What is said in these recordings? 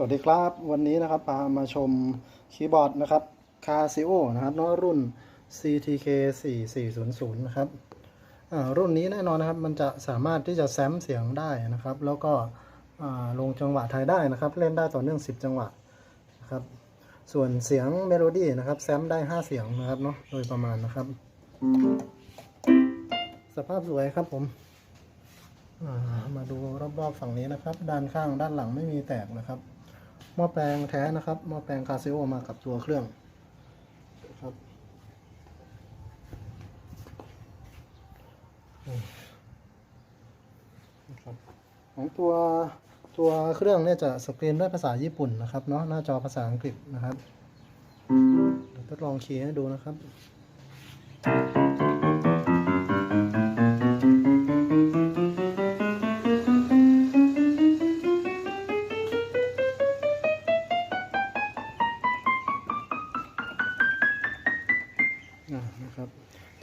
สวัสดีครับ วันนี้นะครับพามาชมคีย์บอร์ดนะครับ Casio นะครับเนอะรุ่น CTK 4400นะครับรุ่นนี้แน่นอนนะครับมันจะสามารถที่จะแซมเสียงได้นะครับ แล้วก็ลงจังหวะไทยได้นะครับ เล่นได้ต่อเนื่อง 10 จังหวะนะครับส่วนเสียงเมโลดี้นะครับแซมได้ 5 เสียงนะครับเนาะโดยประมาณนะครับ สภาพสวยครับผมมาดูรอบๆฝั่งนี้นะครับ ด้านข้างด้านหลังไม่มีแตกนะครับ หม้อแปลงแท้นะครับหม้อแปลงคาซิโอมากับตัวเครื่องครับของตัวตัวเครื่องเนี่ยจะสกรีนด้วยภาษาญี่ปุ่นนะครับเนาะหน้าจอภาษาอังกฤษนะครับทดลองคีย์ให้ดูนะครับ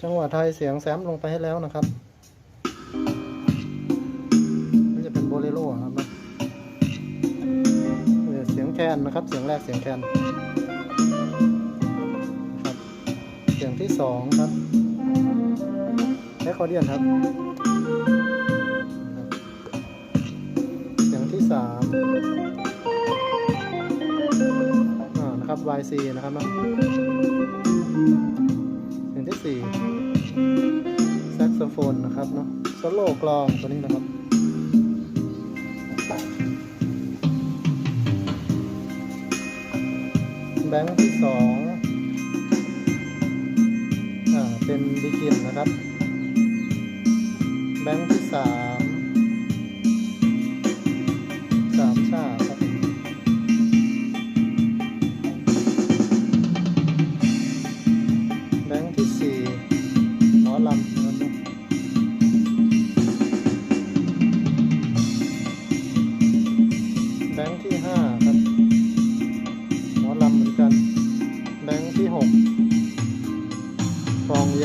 จังหวะไทยเสียงแซมลงไปให้แล้วนะครับนี่จะเป็นโบเลโร่ครับนะเสียงแคนนะครับ เสียงแรกเสียงแคนนะครับ เสียงที่สองครับแอคคอเดียนครับ เสียงที่สามอ่านะครับ YC นะครับนะ สี่แซกโซโฟนนะครับเนาะโซโล่กลองตัวนี้นะครับแบงค์ที่สองอ่าเป็นดิกินนะครับ แบงค์ที่สาม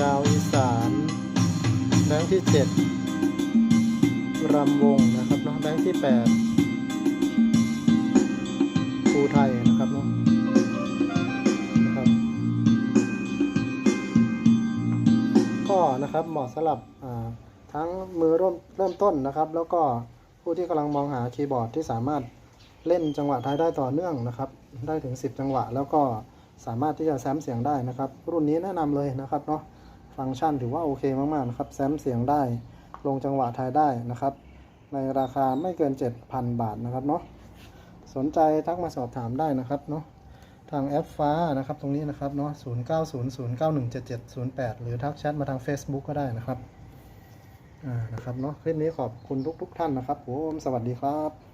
ยาวอีสานแบงค์ที่เจ็ดรำวงนะครับเนาะแบงค์ที่แปดครูไทยนะครับเนาะนะครับ ก็นะครับเหมาะสำหรับทั้งมือเริ่มเริ่มต้นนะครับ แล้วก็ผู้ที่กำลังมองหาคีย์บอร์ดที่สามารถเล่นจังหวะไทยได้ต่อเนื่องนะครับ ได้ถึง 10 จังหวะ แล้วก็สามารถที่จะแซมเสียงได้นะครับ รุ่นนี้แนะนำเลยนะครับเนาะ ฟังก์ชันถือว่าโอเคมากๆนะครับ แซมเสียงได้ ลงจังหวะไทยได้นะครับ ในราคาไม่เกิน 7,000 บาทนะครับเนาะ สนใจทักมาสอบถามได้นะครับเนาะ ทางแอปฟ้านะครับตรงนี้นะครับเนาะ 0900917708 หรือทักแชทมาทาง Facebook ก็ได้นะครับ อ่า นะครับเนาะ คลิปนี้ขอบคุณทุกๆท่านนะครับผม สวัสดีครับ